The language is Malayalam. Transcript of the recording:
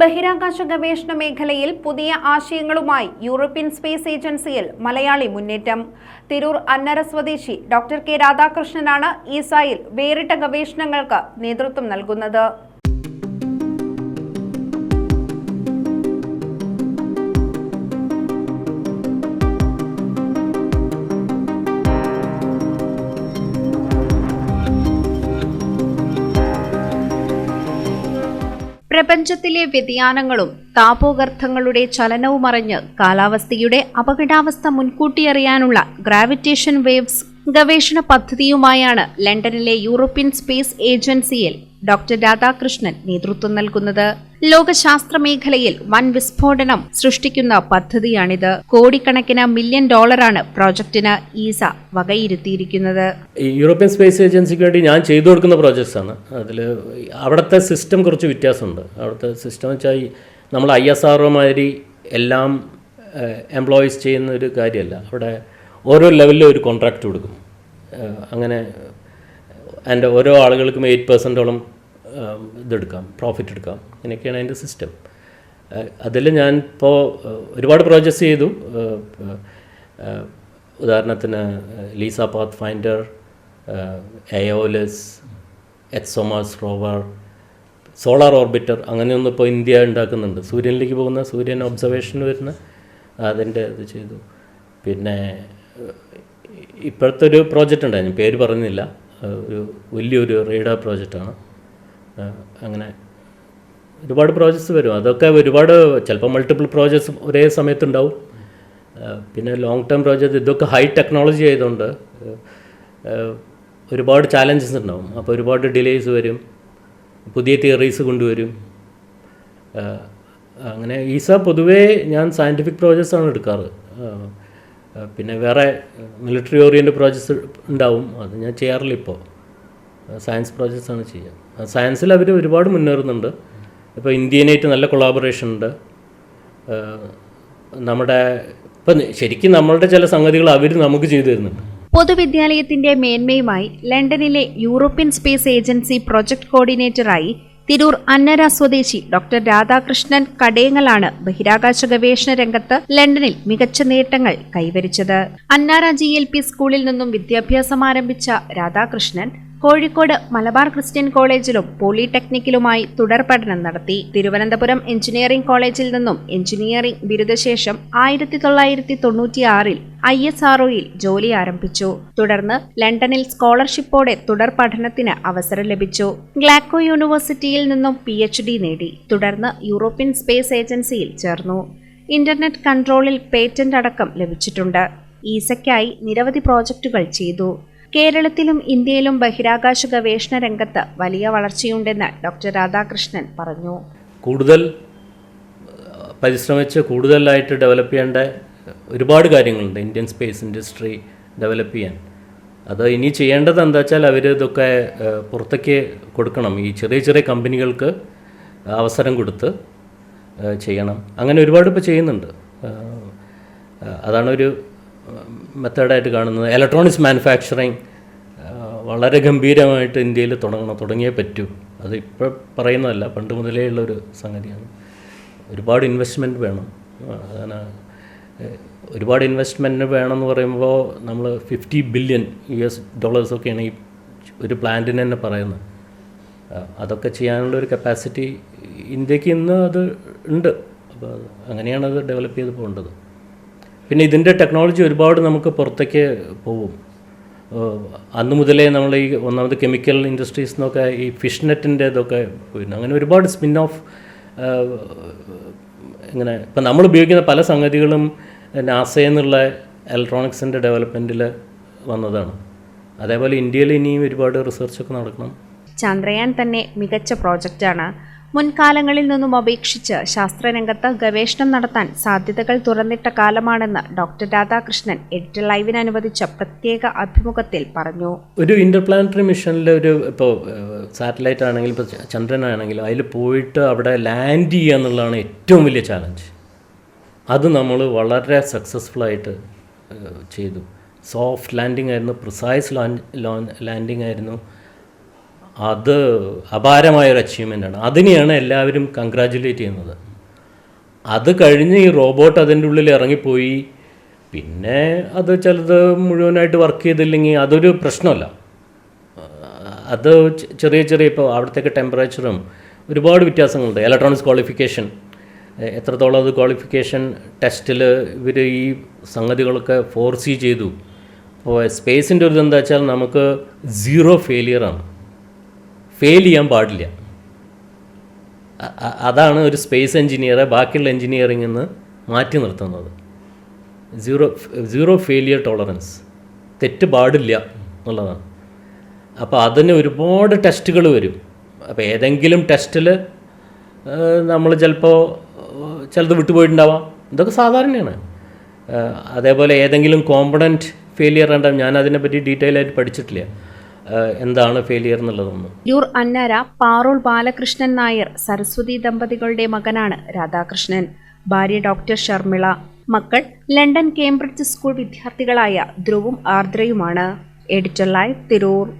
ബഹിരാകാശ ഗവേഷണ മേഖലയിൽ പുതിയ ആശയങ്ങളുമായി യൂറോപ്യൻ സ്പേസ് ഏജൻസിയിൽ മലയാളി മുന്നേറ്റം. തിരൂർ അന്നര സ്വദേശി ഡോക്ടർ കെ രാധാകൃഷ്ണനാണ് ഈസായിൽ വേറിട്ട ഗവേഷണങ്ങൾക്ക് നേതൃത്വം നൽകുന്നത്. പ്രപഞ്ചത്തിലെ വ്യതിയാനങ്ങളും താപോഗർത്തങ്ങളുടെ ചലനവും അറിഞ്ഞ് കാലാവസ്ഥയുടെ അപകടാവസ്ഥ മുൻകൂട്ടിയറിയാനുള്ള ഗ്രാവിറ്റേഷൻ വേവ്സ് ഗവേഷണ പദ്ധതിയുമായാണ് ലണ്ടനിലെ യൂറോപ്യൻ സ്പേസ് ഏജൻസിയിൽ ഡോക്ടർ രാധാകൃഷ്ണൻ നേതൃത്വം നൽകുന്നത്. ലോകശാസ്ത്ര മേഖലയിൽ വൻ വിസ്ഫോടനം സൃഷ്ടിക്കുന്ന പദ്ധതിയാണിത്. കോടിക്കണക്കിന് മില്യൺ ഡോളറാണ് പ്രോജക്ടിന് ഈസ വകയിരുത്തിയിരിക്കുന്നത്. യൂറോപ്യൻ സ്പേസ് ഏജൻസിക്ക് വേണ്ടി ഞാൻ ചെയ്തു കൊടുക്കുന്ന പ്രോജക്ട്സ് ആണ്. അതിൽ അവിടുത്തെ സിസ്റ്റം കുറച്ച് വ്യത്യാസമുണ്ട്. അവിടുത്തെ സിസ്റ്റം വെച്ചാൽ നമ്മൾ ഐ എസ് ആർ മാതിരി എല്ലാം എംപ്ലോയീസ് ചെയ്യുന്ന ഒരു കാര്യമല്ല അവിടെ ഓരോ ലെവലിലും ഒരു കോൺട്രാക്റ്റ് കൊടുക്കും. അങ്ങനെ അതിന്റെ ഓരോ ആളുകൾക്കും എയ്റ്റ് പെർസെന്റോളം ഇതെടുക്കാം പ്രോഫിറ്റ് എടുക്കാം. ഇങ്ങനെയൊക്കെയാണ് അതിന്റെ സിസ്റ്റം അതിൽ ഞാൻ ഇപ്പോൾ ഒരുപാട് പ്രോജക്ട്സ് ചെയ്തു. ഉദാഹരണത്തിന് LISA Pathfinder Aeolus ExoMars rover Solar Orbiter അങ്ങനെയൊന്നും ഇപ്പോൾ ഇന്ത്യ ഉണ്ടാക്കുന്നുണ്ട്. സൂര്യനിലേക്ക് പോകുന്ന സൂര്യൻ ഒബ്സർവേഷൻ വരുന്ന അതിന്റെ ഇത് ചെയ്തു. പിന്നെ ഇപ്പോഴത്തെ ഒരു പ്രോജക്റ്റ് ഉണ്ടായിരുന്നു. പേര് പറഞ്ഞില്ല. ഒരു വലിയൊരു റേഡാർ പ്രോജക്റ്റാണ് അങ്ങനെ ഒരുപാട് പ്രോജക്ട്സ് വരും. അതൊക്കെ ഒരുപാട് ചിലപ്പോൾ മൾട്ടിപ്പിൾ പ്രോജക്ട്സ് ഒരേ സമയത്തുണ്ടാവും. പിന്നെ ലോങ് ടേം പ്രോജക്റ്റ് ഇതൊക്കെ ഹൈ ടെക്നോളജി ആയതുകൊണ്ട് ഒരുപാട് ചാലഞ്ചസ് ഉണ്ടാവും. അപ്പോൾ ഒരുപാട് ഡിലേസ് വരും. പുതിയ തിയറീസ് കൊണ്ടുവരും. അങ്ങനെ ഈസ പൊതുവേ ഞാൻ സയന്റിഫിക് പ്രോജക്ട്സ് ആണ് എടുക്കാറ്. പിന്നെ വേറെ മിലിറ്ററി ഓറിയന്റ് പ്രോജക്ട്സ് ഉണ്ടാവും. അത് ഞാൻ ചെയ്യാറില്ല ഇപ്പോൾ സയൻസ് പ്രോജക്ട്സ് ആണ് ചെയ്യുക സയൻസിൽ അവർ ഒരുപാട് മുന്നേറുന്നുണ്ട്. ഇപ്പോൾ ഇന്ത്യനായിട്ട് നല്ല കൊളാബറേഷൻ ഉണ്ട്. നമ്മുടെ ഇപ്പം ശരിക്കും നമ്മളുടെ ചില സംഗതികൾ അവർ നമുക്ക് ചെയ്തു തരുന്നുണ്ട്. പൊതുവിദ്യാലയത്തിന്റെ മേന്മയുമായി ലണ്ടനിലെ യൂറോപ്യൻ സ്പേസ് ഏജൻസി പ്രൊജക്ട് കോർഡിനേറ്ററായി തിരൂർ അന്നര സ്വദേശി ഡോക്ടർ രാധാകൃഷ്ണൻ കടയങ്ങളാണ് ബഹിരാകാശ ഗവേഷണ രംഗത്ത് ലണ്ടനിൽ മികച്ച നേട്ടങ്ങൾ കൈവരിച്ചത്. അന്നാര ജി എൽ പി സ്കൂളിൽ നിന്നും വിദ്യാഭ്യാസം ആരംഭിച്ച രാധാകൃഷ്ണൻ കോഴിക്കോട് മലബാർ ക്രിസ്ത്യൻ കോളേജിലും പോളിടെക്നിക്കിലുമായി തുടർ പഠനം നടത്തി. തിരുവനന്തപുരം എഞ്ചിനീയറിംഗ് കോളേജിൽ നിന്നും എഞ്ചിനീയറിംഗ് ബിരുദശേഷം ആയിരത്തി തൊള്ളായിരത്തി തൊണ്ണൂറ്റിയാറിൽ ഐ എസ് ആർഒയിൽ ജോലി ആരംഭിച്ചു. തുടർന്ന് ലണ്ടനിൽ സ്കോളർഷിപ്പോടെ തുടർ പഠനത്തിന് അവസരം ലഭിച്ചു. ഗ്ലാക്കോ യൂണിവേഴ്സിറ്റിയിൽ നിന്നും പി എച്ച് ഡി നേടി. തുടർന്ന് യൂറോപ്യൻ സ്പേസ് ഏജൻസിയിൽ ചേർന്നു. ഇന്റർനെറ്റ് കൺട്രോളിൽ പേറ്റന്റ് അടക്കം ലഭിച്ചിട്ടുണ്ട്. ഈസയ്ക്കായി നിരവധി പ്രോജക്റ്റുകൾ ചെയ്തു. കേരളത്തിലും ഇന്ത്യയിലും ബഹിരാകാശ ഗവേഷണ രംഗത്ത് വലിയ വളർച്ചയുണ്ടെന്ന് ഡോക്ടർ രാധാകൃഷ്ണൻ പറഞ്ഞു. കൂടുതൽ പരിശ്രമിച്ച് കൂടുതലായിട്ട് ഡെവലപ്പ് ചെയ്യേണ്ട ഒരുപാട് കാര്യങ്ങളുണ്ട് ഇന്ത്യൻ സ്പേസ് ഇൻഡസ്ട്രി ഡെവലപ്പ് ചെയ്യാൻ. അത് ഇനി ചെയ്യേണ്ടത് എന്താ വെച്ചാൽ അവർ ഇതൊക്കെ പുറത്തേക്ക് കൊടുക്കണം. ഈ ചെറിയ ചെറിയ കമ്പനികൾക്ക് അവസരം കൊടുത്ത് ചെയ്യണം. അങ്ങനെ ഒരുപാട് ഇപ്പോൾ ചെയ്യുന്നുണ്ട്. ഏഹ്, ഏഹ്, അതാണ് ഒരു മെത്തേഡായിട്ട് കാണുന്നത്. ഇലക്ട്രോണിക്സ് മാനുഫാക്ചറിങ് വളരെ ഗംഭീരമായിട്ട് ഇന്ത്യയിൽ തുടങ്ങണം തുടങ്ങിയേ പറ്റൂ. അത് ഇപ്പോൾ പറയുന്നതല്ല പണ്ട് മുതലേ ഉള്ളൊരു സംഗതിയാണ്. ഒരുപാട് ഇൻവെസ്റ്റ്മെന്റ് വേണം. അതാണ് ഒരുപാട് ഇൻവെസ്റ്റ്മെന്റ് വേണമെന്ന് പറയുമ്പോൾ നമ്മൾ ഫിഫ്റ്റി ബില്യൺ യു എസ് ഡോളേഴ്സൊക്കെയാണ് ഈ ഒരു പ്ലാന്റിന് തന്നെ പറയുന്നത്. അതൊക്കെ ചെയ്യാനുള്ള ഒരു കപ്പാസിറ്റി ഇന്ത്യയ്ക്ക് ഇന്ന് അത് ഉണ്ട്. അപ്പോൾ അങ്ങനെയാണ് അത് ഡെവലപ്പ് ചെയ്ത് പോകേണ്ടത്. പിന്നെ ഇതിന്റെ ടെക്നോളജി ഒരുപാട് നമുക്ക് പുറത്തേക്ക് പോവും. അന്ന് മുതലേ നമ്മൾ ഈ ഒന്നാമത് കെമിക്കൽ ഇൻഡസ്ട്രീസ് എന്നൊക്കെ ഈ ഫിഷ് നെറ്റിന്റെ ഇതൊക്കെ പോയിരുന്നു അങ്ങനെ ഒരുപാട് സ്പിൻ ഓഫ് ഇങ്ങനെ ഇപ്പം നമ്മൾ ഉപയോഗിക്കുന്ന പല സംഗതികളും നാസയെന്നുള്ള ഇലക്ട്രോണിക്സിന്റെ ഡെവലപ്മെന്റിൽ വന്നതാണ്. അതേപോലെ ഇന്ത്യയിൽ ഇനിയും ഒരുപാട് റിസർച്ചൊക്കെ നടക്കണം. ചന്ദ്രയാൻ തന്നെ മികച്ച പ്രോജക്റ്റാണ് മുൻകാലങ്ങളിൽ നിന്നും അപേക്ഷിച്ച് ശാസ്ത്രരംഗത്ത് ഗവേഷണം നടത്താൻ സാധ്യതകൾ തുറന്നിട്ട കാലമാണെന്ന് ഡോക്ടർ രാധാകൃഷ്ണൻ എഡിറ്റർ ലൈവിന് അനുവദിച്ച പ്രത്യേക അഭിമുഖത്തിൽ പറഞ്ഞു. ഒരു ഇന്റർപ്ലാനറ്ററി മിഷനിൽ ഒരു ഇപ്പോൾ സാറ്റലൈറ്റ് ആണെങ്കിലും ഇപ്പോൾ ചന്ദ്രനാണെങ്കിലും അതിൽ പോയിട്ട് അവിടെ ലാൻഡ് ചെയ്യുക എന്നുള്ളതാണ് ഏറ്റവും വലിയ ചാലഞ്ച്. അത് നമ്മൾ വളരെ സക്സസ്ഫുള്ളായിട്ട് ചെയ്തു. സോഫ്റ്റ് ലാൻഡിംഗ് ആയിരുന്നു പ്രിസൈസ് ലാൻഡിംഗ് ആയിരുന്നു. അത് അപാരമായൊരു അച്ചീവ്മെന്റാണ് അതിനെയാണ് എല്ലാവരും കൺഗ്രാജുലേറ്റ് ചെയ്യുന്നത്. അത് കഴിഞ്ഞ് ഈ റോബോട്ട് അതിന്റെ ഉള്ളിൽ ഇറങ്ങിപ്പോയി. പിന്നെ അത് ചിലത് മുഴുവനായിട്ട് വർക്ക് ചെയ്തില്ലെങ്കിൽ അതൊരു പ്രശ്നമല്ല. അത് ചെറിയ ചെറിയ ഇപ്പോൾ അവിടത്തേക്ക് ടെമ്പറേച്ചറും ഒരുപാട് വ്യത്യാസങ്ങളുണ്ട്. ഇലക്ട്രോണിക്സ് ക്വാളിഫിക്കേഷൻ എത്രത്തോളം അത് ക്വാളിഫിക്കേഷൻ ടെസ്റ്റിൽ ഇവർ ഈ സംഗതികളൊക്കെ ഫോർസി ചെയ്തു. അപ്പോൾ സ്പേസിന്റെ ഒരു ഇതെന്താ വെച്ചാൽ നമുക്ക് സീറോ ഫെയിലിയറാണ് ഫെയിൽ ചെയ്യാൻ പാടില്ല. അതാണ് ഒരു സ്പേസ് എഞ്ചിനീയറെ ബാക്കിയുള്ള എഞ്ചിനീയറിംഗിൽ നിന്ന് മാറ്റി നിർത്തുന്നത്. സീറോ സീറോ ഫെയിലിയർ ടോളറൻസ് തെറ്റ് പാടില്ല എന്നുള്ളതാണ്. അപ്പോൾ അതിന് ഒരുപാട് ടെസ്റ്റുകൾ വരും. അപ്പോൾ ഏതെങ്കിലും ടെസ്റ്റിൽ നമ്മൾ ചിലപ്പോൾ ചിലത് വിട്ടുപോയിട്ടുണ്ടാവാം. ഇതൊക്കെ സാധാരണയാണ്. അതേപോലെ ഏതെങ്കിലും കോമ്പണന്റ് ഫെയിലിയർ ഉണ്ടാവും ഞാൻ അതിനെപ്പറ്റി ഡീറ്റെയിൽ ആയിട്ട് പഠിച്ചിട്ടില്ല. എന്താണ് ഫെയിലിയർ എന്നുള്ളതൊന്നും. യൂർ അന്നര പാറോൾ ബാലകൃഷ്ണൻ നായർ സരസ്വതി ദമ്പതികളുടെ മകനാണ് രാധാകൃഷ്ണൻ. ഭാര്യ ഡോക്ടർ ഷർമിള. മക്കൾ ലണ്ടൻ കേംബ്രിഡ്ജ് സ്കൂൾ വിദ്യാർത്ഥികളായ ധ്രുവും ആർദ്രയുമാണ്. Editor live Tirur.